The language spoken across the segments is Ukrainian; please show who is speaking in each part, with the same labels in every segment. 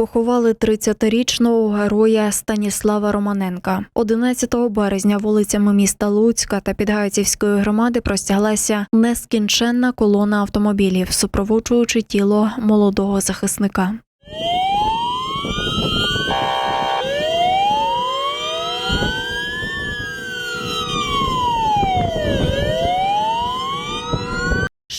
Speaker 1: Поховали 30-річного героя Станіслава Романенка. 11 березня вулицями міста Луцька та Підгайцівської громади простяглася нескінченна колона автомобілів, супроводжуючи тіло молодого захисника.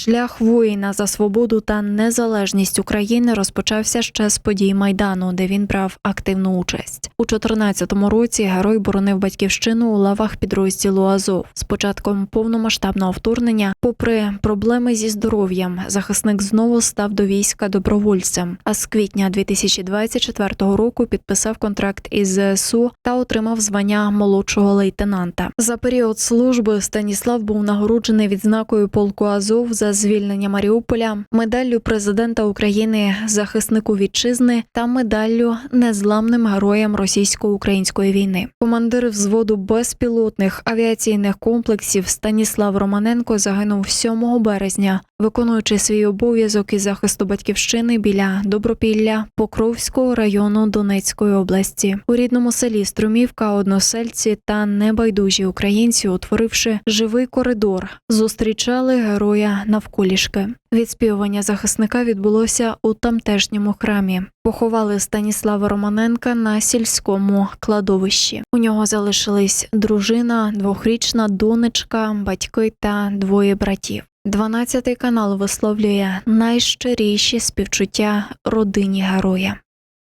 Speaker 1: Шлях воїна за свободу та незалежність України розпочався ще з подій майдану, де він брав активну участь. У 14-му році герой боронив батьківщину у лавах підрозділу Азов. З початком повномасштабного вторгнення, попри проблеми зі здоров'ям, захисник знову став до війська добровольцем. А з квітня 2024 року підписав контракт із ЗСУ та отримав звання молодшого лейтенанта. За період служби Станіслав був нагороджений відзнакою полку Азов за звільнення Маріуполя, медаллю президента України захиснику вітчизни та медаллю незламним героям російсько-української війни. Командир взводу безпілотних авіаційних комплексів Станіслав Романенко загинув 7 березня, виконуючи свій обов'язок із захисту батьківщини біля Добропілля Покровського району Донецької області. У рідному селі Струмівка односельці та небайдужі українці, утворивши живий коридор, зустрічали героя навколішки. Відспівування захисника відбулося у тамтешньому храмі. Поховали Станіслава Романенка на сільському кладовищі. У нього залишились дружина, двохрічна донечка, батьки та двоє братів. 12 канал висловлює найщиріші співчуття родині героя.